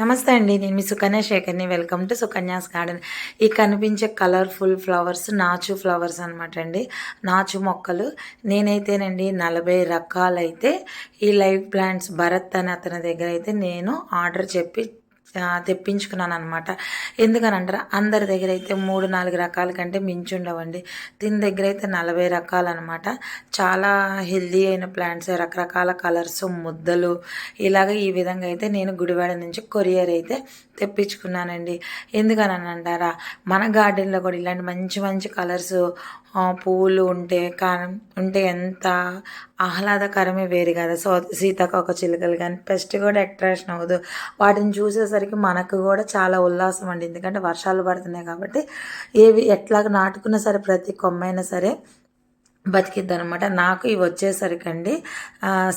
నమస్తే అండి నేను మీ Sukanya శేఖర్ని. Welcome to Sukanya's garden. ఈ కనిపించే కలర్ఫుల్ ఫ్లవర్స్ నాచు ఫ్లవర్స్ అనమాట అండి. నాచు మొక్కలు. నేనైతేనండి నలభై రకాలైతే ఈ లైవ్ ప్లాంట్స్ భరత్ అని అతని దగ్గర అయితే నేను ఆర్డర్ చెప్పి తెప్పించుకున్నాను అనమాట ఎందుకనంటారా? అందరి దగ్గర అయితే మూడు నాలుగు రకాల కంటే మించి ఉండవండి. దీని దగ్గర అయితే నలభై రకాలు అనమాట చాలా హెల్దీ అయిన ప్లాంట్స్ రకరకాల కలర్స్ ముద్దలు ఇలాగ ఈ విధంగా అయితే నేను గుడివాడ నుంచి కొరియర్ అయితే తెప్పించుకున్నానండి. ఎందుకని అంటారా మన గార్డెన్లో కూడా ఇలాంటి మంచి మంచి కలర్స్ పువ్వులు ఉంటే కారం ఉంటే ఎంత ఆహ్లాదకరమే వేరు కదా. సో సీతాకోక చిలుకలు కానీ పెస్ట్ కూడా అట్రాక్షన్ అవ్వదు. వాటిని చూసేసరికి మనకు కూడా చాలా ఉల్లాసం అండి. ఎందుకంటే వర్షాలు పడుతున్నాయి కాబట్టి ఏవి ఎట్లాగ నాటుకున్నా సరే ప్రతి కొమ్మైనా సరే బతికిద్ది అనమాట నాకు ఇవి వచ్చేసరికి అండి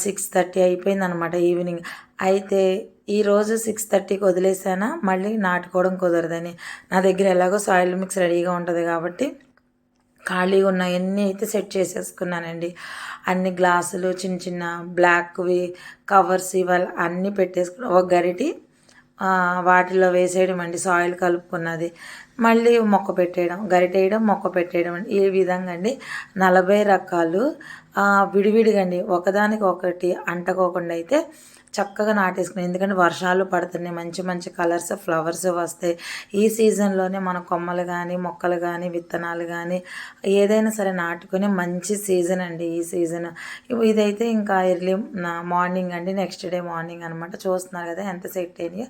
సిక్స్ థర్టీ అయిపోయింది అనమాట ఈవినింగ్ అయితే ఈరోజు సిక్స్ థర్టీకి వదిలేసానా మళ్ళీ నాటుకోవడం కుదరదని. నా దగ్గర ఎలాగో సాయిల్ మిక్స్ రెడీగా ఉంటుంది కాబట్టి ఖాళీగా ఉన్న ఎన్ని అయితే సెట్ చేసేసుకున్నానండి. అన్ని గ్లాసులు చిన్న చిన్న బ్లాక్వి కవర్స్ ఇవాళ అన్నీ పెట్టేసుకుని ఒక గరిటి వాటిలో వేసేయడం అండి. సాయిల్ కలుపుకున్నది. మళ్ళీ మొక్క పెట్టేయడం గరిటేయడం మొక్క పెట్టేయడం ఈ విధంగా అండి. నలభై రకాలు విడివిడిగా అండి. ఒకదానికి ఒకటి అంటకోకుండా అయితే చక్కగా నాటేసుకుని ఎందుకంటే వర్షాలు పడుతున్నాయి మంచి మంచి కలర్స్ ఫ్లవర్స్ వస్తాయి. ఈ సీజన్లోనే మన కొమ్మలు కానీ మొక్కలు కానీ విత్తనాలు కానీ ఏదైనా సరే నాటుకునే మంచి సీజన్ అండి ఈ సీజన్. ఇదైతే ఇంకా ఎర్లీ మార్నింగ్ అండి నెక్స్ట్ డే మార్నింగ్ అనమాట చూస్తున్నారు కదా ఎంత సెట్ అయినాయో.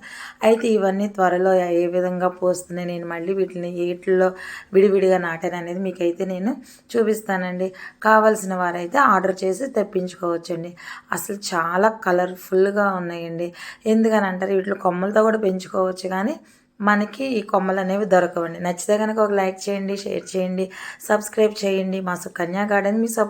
అయితే ఇవన్నీ త్వరలో ఏ విధంగా పోస్తున్నాయి నేను మళ్ళీ వీటిని వీటిల్లో విడివిడిగా నాటాను అనేది మీకైతే నేను చూపిస్తానండి. కావాల్సిన వారైతే ఆర్డర్ చేసి తెప్పించుకోవచ్చండి. అసలు చాలా కలర్ఫుల్గా ఉన్నాయండి. ఎందుకని అంటారు వీటిలో కొమ్మలతో కూడా పెంచుకోవచ్చు కానీ మనకి ఈ కొమ్మలు అనేవి దొరకవండి. నచ్చితే కనుక ఒక లైక్ చేయండి షేర్ చేయండి సబ్స్క్రైబ్ చేయండి. మా సుకన్యా గార్డెన్ మీ సబ్